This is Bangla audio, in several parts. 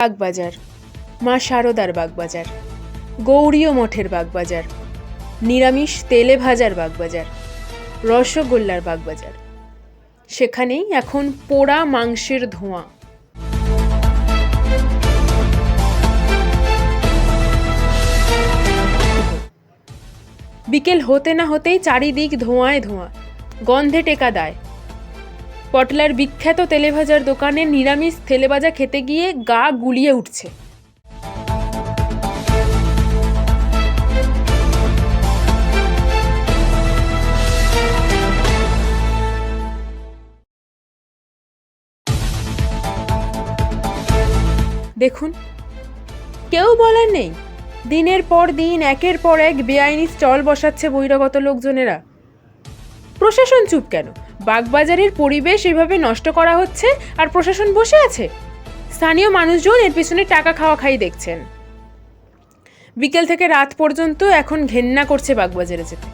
বাগবাজার, মা শারদার বাগবাজার, গৌরীয় মঠের বাগবাজার, নিরামিষ তেলে ভাজার বাগবাজার, রসগোল্লার বাগবাজার। সেখানেই এখন পোড়া মাংসের ধোঁয়া। বিকেল হতে না হতেই চারিদিক ধোঁয়ায় ধোঁয়া, গন্ধে টেকা দায়। পটলার বিখ্যাত তেলেভাজার দোকানে নিরামিষ তেলেভাজা খেতে গিয়ে গা গুলিয়ে উঠছে। দেখুন, কেউ বলার নেই, দিনের পর দিন, একের পর এক বেআইনি স্টল বসাচ্ছে বহিরাগত লোকজনেরা। প্রশাসন চুপ কেন? বাগবাজারের পরিবেশ এভাবে নষ্ট করা হচ্ছে আর প্রশাসন বসে আছে? স্থানীয় মানুষজন এর পিছনে টাকা খাওয়া খাই দেখছেন। বিকেল থেকে রাত পর্যন্ত এখন ঘেন্না করছে বাগবাজারে যেতে।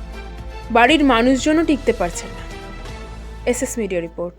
বাড়ির মানুষজনও টিকতে পারছেন না। S S media report.